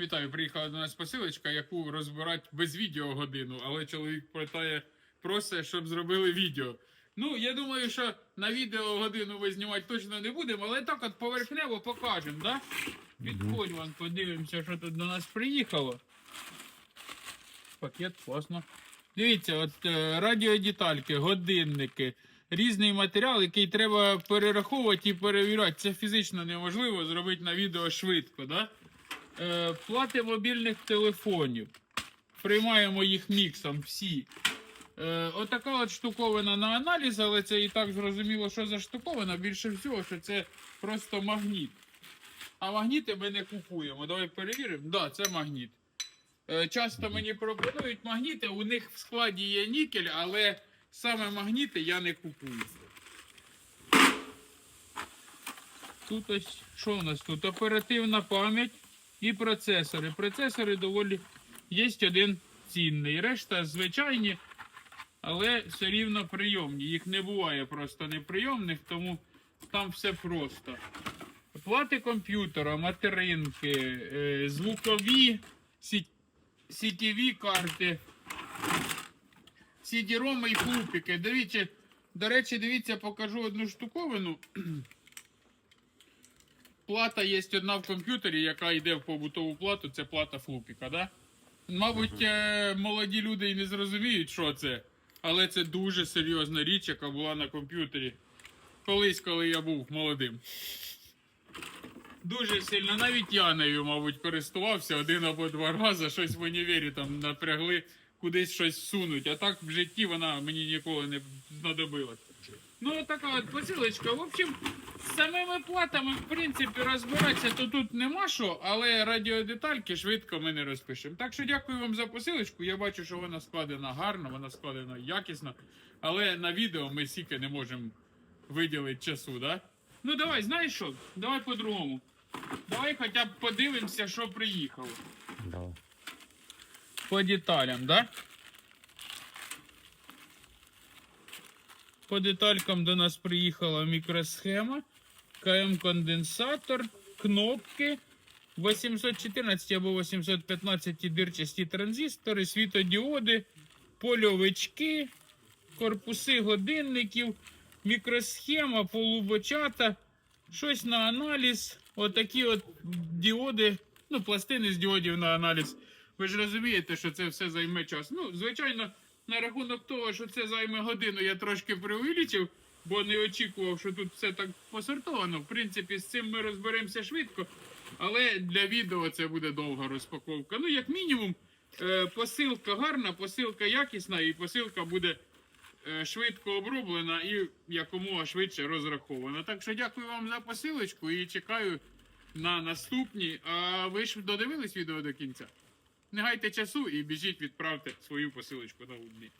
Вітаю, приїхала до нас посилочка, яку розбирати без відео годину, але чоловік питає, просить, щоб зробили відео. Ну, я думаю, що на відео годину ви знімати точно не будемо, але так от поверхнево покажемо, да? Відходь вам, подивимося, що тут до нас приїхало. Пакет, класно. Дивіться, от е, радіодетальки, годинники, різний матеріал, який треба перераховувати і перевіряти. Це фізично неможливо зробити на відео швидко. Да? Е, плати мобільних телефонів. Приймаємо їх міксом всі. Е, отака от штуковина на аналіз, але це і так зрозуміло, що за штуковина. Більше всього, що це просто магніт. А магніти ми не купуємо. Давай перевіримо. Так, да, це магніт. Е, Часто мені пропонують магніти, у них в складі є нікель, але саме магніти я не купую. Тут ось що у нас тут? Оперативна пам'ять і процесори. Процесори доволі є один цінний. Решта звичайні, але все рівно прийомні. Їх не буває просто неприйомних, тому там все просто. Плати комп'ютера, материнки, е, звукові, сі- CTV карти, CD-ROM і флупіки. Дивіться, до речі, дивіться, покажу одну штуковину. Плата є одна в комп'ютері, яка йде в побутову плату, це плата флупіка, да? Мабуть, е, молоді люди і не зрозуміють, що це. Але це дуже серйозна річ, яка була на комп'ютері. Колись, коли я був молодим. Дуже сильно, навіть я нею, мабуть, користувався один або два рази, щось в універі там напрягли, кудись щось сунуть. А так в житті вона мені ніколи не знадобилась. Ну, така от посилочка. В общем, з самими платами, в принципі, розбиратися то тут нема що, але радіодетальки швидко ми не розпишемо. Так що дякую вам за посилочку. Я бачу, що вона складена гарно, вона складена якісно. Але на відео ми стільки не можемо виділити часу, да? Ну давай, знаєш що? Давай по-другому. Давай хоча б подивимося, що приїхало. Давай. По деталям, да? По деталькам до нас приїхала мікросхема, КМ-конденсатор, кнопки, 814 або 815 дирчасті транзистори, світодіоди, польовички, корпуси годинників, мікросхема, полубочата, щось на аналіз, отакі от діоди, ну, пластини з діодів на аналіз. Ви ж розумієте, що це все займе час. Ну, звичайно, на рахунок того, що це займе годину, я трошки преувеличив, бо не очікував, що тут все так посортовано. В принципі, з цим ми розберемося швидко. Але для відео це буде довга розпаковка. Ну, як мінімум, е, посилка гарна, посилка якісна, і посилка буде е, швидко оброблена і якомога швидше розрахована. Так що дякую вам за посилочку і чекаю на наступні. А ви ж додивились відео до кінця? Не гайте часу і біжіть відправте свою посилочку на Гудні.